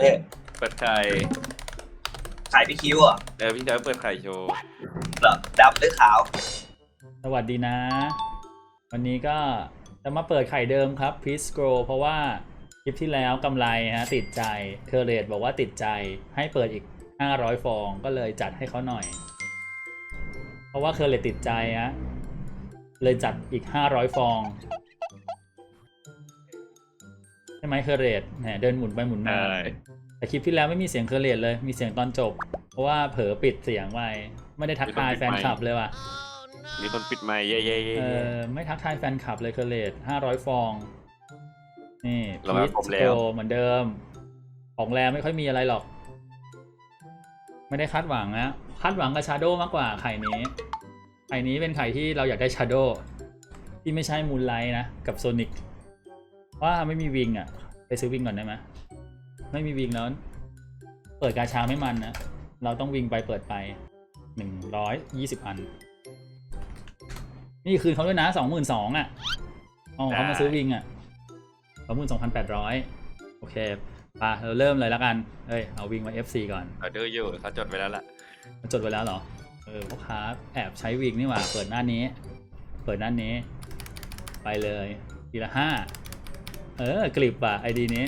เพ่เปิดไข่ขายพี่คิวเหรอะเออพี่จะเปิดไข่โชว์เหรอดำหรือขาว สวัสดีนะ วันนี้ก็จะมาเปิดไข่เดิมครับ p r e s c r o เพราะว่าคลิปที่แล้วกำไรฮะติดใจเคอร์เรตบอกว่าติดใจให้เปิดอีก 500 ฟองก็เลยจัดให้เขาหน่อย เพราะว่าเคอร์เรตติดใจฮะเลยจัดอีก 500 ฟอง ใช่ไหมเคอร์เรตแหมเดินหมุนไปหมุนมาใช่แต่คลิปที่แล้วไม่มีเสียงเคอร์เรตเลย มีเสียงตอนจบ เพราะว่าเผลอปิดเสียงไปไม่ได้ทักทายแฟนคลับเลยว่ะมีคนปิดไมค์เย่เย่เย่เออไม่ทักทายแฟนคลับเลยเคอร์เรตห้าร้อยฟอง นี่เรามาพีครบชแล้โกวเหมือนเดิม ของแรไม่ค่อยมีอะไรหรอก ไม่ได้คาดหวังนะคาดหวังกับชาโดมากกว่าไข่นี้ไข่นี้เป็นไข่ที่เราอยากได้ชาโดที่ไม่ใช่มูนไลท์นะ กับโซนิก ว่าไม่มีวิงอะ ไปซื้อวิงก่อนได้ไหมไม่มีวิงแล้ว เปิดกาชาไม่มันนะ เราต้องวิงไปเปิดไปหนึ่งร้อยยี่สิบอัน นี่คืนเขาด้วยนะสองหมื่นสองอะอ๋อเขามาซื้อวิงอะสองหมื่นสองพันแปดร้อยโอเคไปะเราเริ่มเลยแล้วกันเฮ้ย เอาวิงมา FC ก่อนเราดูอยู่เขาจดไว้แล้วล่ะมันจดไว้แล้วเหรอ เออพ่อค้าแอบใช้วิงนี่หว่า เปิดหน้านี้ เปิดหน้านี้ ไปเลย ทีละห้า เออกลิบว่ะไอดีนี้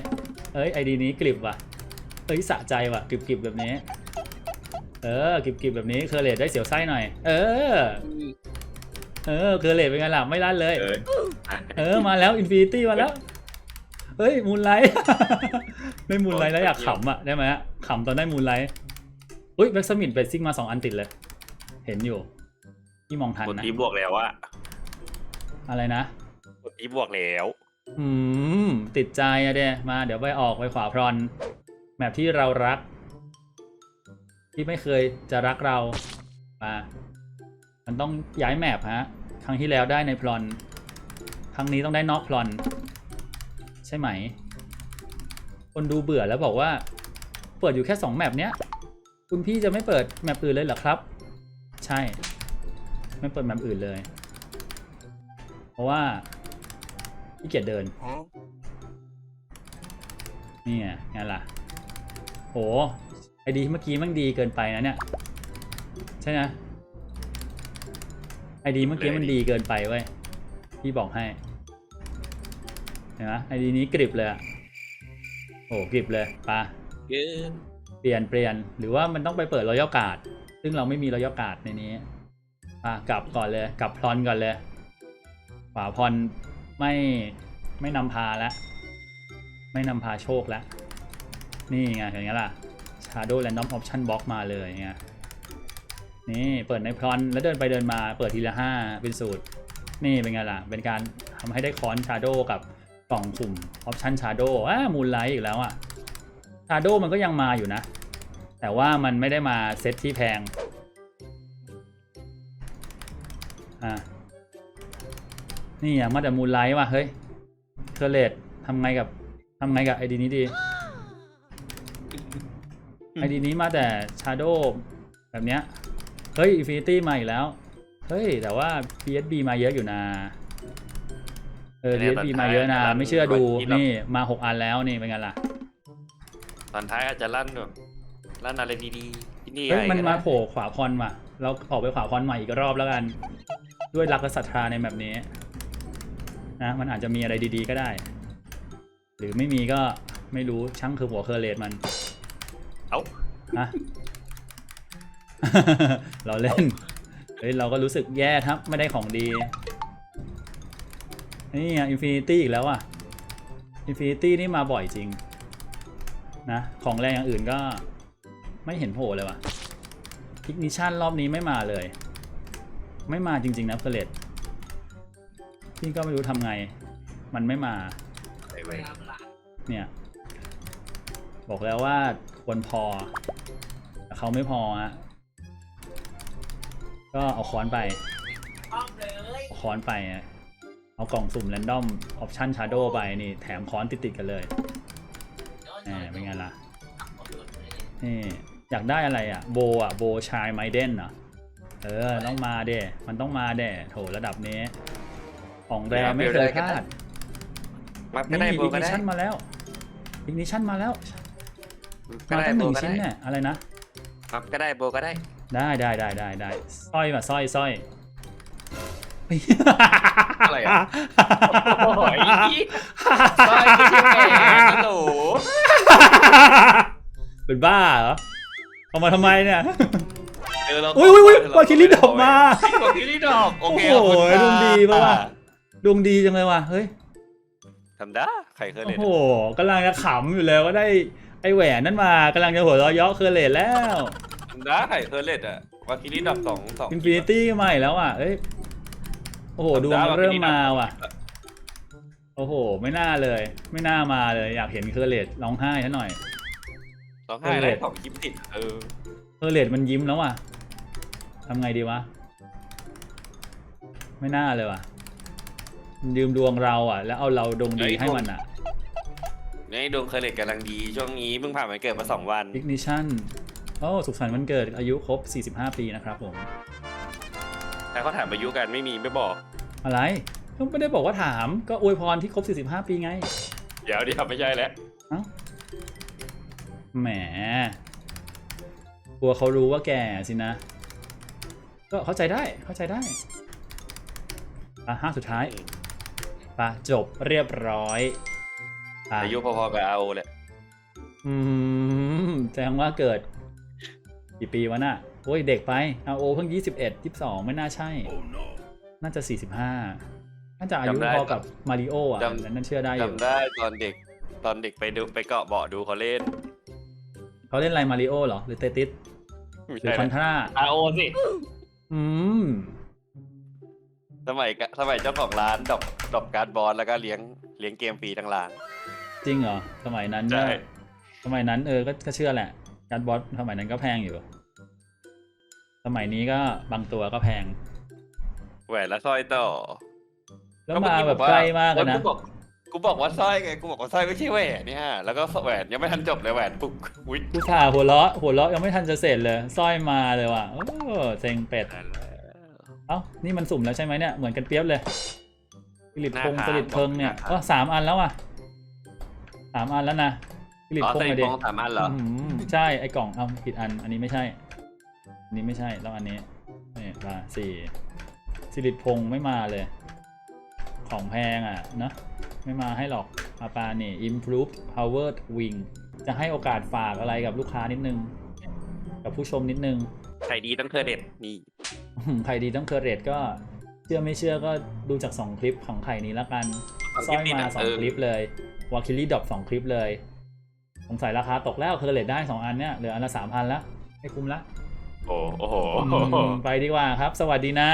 เอ้ยไอดีนี้กลิบว่ะเอ้ยสะใจว่ะกริบกริบแบบนี้ เออกริบกริบแบบนี้เคอร์เรตได้เสียวไส้หน่อย เออ เออเคอร์เรตเป็นไงล่ะไม่ลั่นเลย เออเออมาแล้วอินฟินิตี้มาแล้ว เฮ้ยมูนไลท์ได้มูนไลท์แล้วอยากขำอะได้ไหมฮะขำตอนได้มูนไลท์อุ้ยแบ็กสมิธเบสซิ่งมาสองอันติดเลย เห็นอยู่ที่มองทันกดนะ ทีบวกแล้วอะอะไรนะกดทีบวกแล้ว อืม ติดใจอะเด้มาเดี๋ยวไปออกไปขวาพรอนแมปที่เรารัก ที่ไม่เคยจะรักเรามามันต้องย้ายแมปฮะ ครั้งที่แล้วได้ในพรอน ครั้งนี้ต้องได้นอกพรอน ใช่ไหม คนดูเบื่อแล้วบอกว่า เปิดอยู่แค่สองแมปเนี้ย คุณพี่จะไม่เปิดแมปอื่นเลยเหรอครับ ใช่ ไม่เปิดแมปอื่นเลย เพราะว่า ขี้เกียจเดิน นี่ไงไงล่ะ โห ไอดีเมื่อกี้มันดีเกินไปนะเนี่ย ใช่ไหมไอดีเมื่อกี้มันดีเกินไปเว้ย พี่บอกให้ เห็นไหมไอดีนี้กริบเลยอะโอ้กริบเลยปะเกินเปลี่ยนเปลี่ยน หรือว่ามันต้องไปเปิดรอยัลการ์ดซึ่งเราไม่มีรอยัลการ์ดในนี้อะกลับก่อนเลย กลับพรอนก่อนเลยขวาพร ไม่ไม่นำพาแล้วไม่นำพาโชคแล้วนี่ไงเห็นไงล่ะ Shadow Random Option Box มาเลยไงนี่เปิดในพรอนแล้วเดินไปเดินมาเปิดทีละห้าเป็นสูตร นี่เป็นไงล่ะ เป็นการทำให้ได้คอน Shadow กับกล่องสุ่ม Option Shadow อ่ามูลไลท์อีกแล้วอะ Shadow มันก็ยังมาอยู่นะ แต่ว่ามันไม่ได้มาเซตที่แพงอะ นี่อะมาแต่มูลไลท์ว่ะเฮ้ยเคอร์เลตทำไงกับทำไงกับไอดีนี้ดีไอดีนี้มาแต่ชาโดแบบเนี้ยเฮ้ยอินฟินิตี้มาอีกแล้ว เฮ้ย แต่ว่า PSB มาเยอะอยู่นะเออ PSB มาเยอะนะ ไม่เชื่อดูนี่มา6อันแล้วนี่เป็นไงล่ะ ตอนท้ายอาจจะลั่นแบบลั่นอะไรดีๆที่นี่เฮ้ยอะไรมันก็มาได้โผล่ขวาพรว่ะเราออกไปขวาพรใหม่อีกรอบแล้วกัน ด้วยรักและศรัทธาในแบบนี้ นะ มันอาจจะมีอะไรดีๆก็ได้ หรือไม่มีก็ไม่รู้ช่างคือหัวเคอร์เลตมันเอ้าฮะ เราเล่น เฮ้ย เราก็รู้สึกแย่ครับ ไม่ได้ของดี นี่อะอินฟินิตี้อีกแล้วอะอินฟินิตี้นี่มาบ่อยจริง นะ ของแรงอย่างอื่นก็ไม่เห็นโผล่เลยว่ะพิกนิชั่นรอบนี้ไม่มาเลย ไม่มาจริง ๆ นะเฟเลต พี่ก็ไม่รู้ทำไง มันไม่มา ไปไว้เนี่ย บอกแล้วว่าควรพอ แต่เขาไม่พอฮะก็เอาค้อนไปเอาค้อนไปอะเอากล่องสุ่มแรนดอมออปชั่นชาร์โดไปนี่แถมค้อนติดๆกันเลยแหมเป็นไงล่ะ นี่อยากได้อะไรอะ โบอะ โบชายไมเดนเหรอเออ ต้องมาเด้มันต้องมาเด้โถระดับนี้ ของแรไม่เคยพลาดมาก็นี่ได้อิโบกก็นิได้ชันมาแล้วอิกนิชันมาแล้วก็มาได้ตั้งหโบนึ่งก็ชิ้นได้เนี่ยอะไรนะ ครับก็ได้โบก็ได้ ได้ได้ได้ได้ได้สร้อยมาสร้อยสร้อยเฮ้ยอะไรอะโอ้ยซอยไม่ใช่แหวนโหลเป็นบ้าเหรอเอามาทำไมเนี่ยเออเราอุ้ยอุ้ยอุ้ยวาคิริดอกมาวาคิริดอกโอเคโอ้โหขบคุณดวงดีปะวะอ่ ดวงดีจังเลยว่ะ เฮ้ยทำได้ใครเคยโอ้เล่นโหกำลังจะขำอยู่เลยว่าได้ไอแหวนนั่นมากำลังจะหัวเราะเยาะเคอร์เลตแล้วทำได้ใครเคยเล่นอะวาคิริดอกสองสองอินฟินิตี้ใหม่แล้วอะเอ้ยโอ้โหดวงมันเริ่มมาว่ะ โอ้โห ไม่น่าเลย ไม่น่ามาเลย อยากเห็นเคอร์เลตร้องไห้ซะหน่อยสองห้าได้สองคลิปติดเออเคอร์เลตมันยิ้มแล้วว่ะทำไงดีวะ ไม่น่าเลยว่ะมัน ยืมดวงเราอะ แล้วเอาเราดวงดีให้มันอะในดวงเคยเล่นกำลังดี ช่วงนี้เพิ่งผ่านวันเกิดมาสองวัน ignition โอ้สุขสันต์วันเกิดอายุครบ 45 ปีนะครับผม แต่เขาถามอายุกันไม่มีไม่บอก อะไรก็ไม่ได้บอกว่าถามก็อวยพรที่ครบ 45 ปีไง เดี๋ยวเดี๋ยวไม่ใช่แล้วเอ้าแหมกลัวเขารู้ว่าแก่สินะ ก็เข้าใจได้เข้าใจได้อะห้าสุดท้ายไปะจบเรียบร้อยไปอายุพอๆกับเอาแหละอืมแสดงว่าเกิด กี่ปีวะน่ะโอ้ยเด็กไปเอาโอเพิ่ง21 22ไม่น่าใช่ น่าจะ45น่าจะอายุพอกับมาริโออะนั่นเชื่อได้อยู่จำได้ตอนเด็กตอนเด็กไปดูไปเกาะเบาะดูเขาเล่นเขาเล่นอะไรมาริโอเหรอ หรือเตติสไม่หรือใช่คอนทราอาโอสิ อืม สมัยกะสมัยเจ้าของร้านดอกดอกการ์ดบอลแล้วก็เลี้ยงเลี้ยงเกมฟรีทั้งร้าน จริงเหรอสมัยนั้นใช่เนี่ยสมัยนั้นเออก็ก็เชื่อแหละ การดบอสสมัยนั้นก็แพงอยู่ สมัยนี้ก็บางตัวก็แพง แหวนและสร้อยต่อแล้วมาแบบใกล้มากเลยนะ กูบอกกูบอกว่าสร้อยไงกูบอกว่าสร้อยไม่ใช่แหวนเนี่ยแล้วก็แหวนยังไม่ทันจบเลยแหวนปุ๊บอุ้ยกูถ่าหัวเราะหัวเราะยังไม่ทันจะเสร็จเลยสร้อยมาเลยว่ะโอ้เซ็งเป็ด เอ้า นี่มันสุ่มแล้วใช่ไหมเนี่ย เหมือนกันเปียบเลยฟิลิปพงศ์ฟิลิปเพิงเนี่ยก็สามอันแล้วอะสามอันแล้วนะฟิลิปอ๋อพงสศ์นิมาทดิมองสามอันเหรออืมใช่ ไอ้กล่องเอาผิดอัน อันนี้ไม่ใช่ อันนี้ไม่ใช่ แล้วอันนี้นี่มาสี่สิริพงศ์ไม่มาเลย ของแพงอะเนอะไม่มาให้หรอกอาปานี่ improve powered wing จะให้โอกาสฝากอะไรกับลูกค้านิดนึง กับผู้ชมนิดนึงใครดีต้องเคยเด็ดนี่อืม ใครดีต้องเคอร์เรตก็เชื่อไม่เชื่อก็ดูจาก 2 คลิปของไข่นี้แล้วกันสร้อยมา2คลิปเลยวาคิลี่ดรอป2คลิปเลยสงสัยราคาตกแล้วเคอร์เรตได้ 2 อันเนี้ยเหลืออันละ3,000แล้วไม่คุ้มละ โอ้โอ้โหอืมไปดีกว่าครับ สวัสดีนะ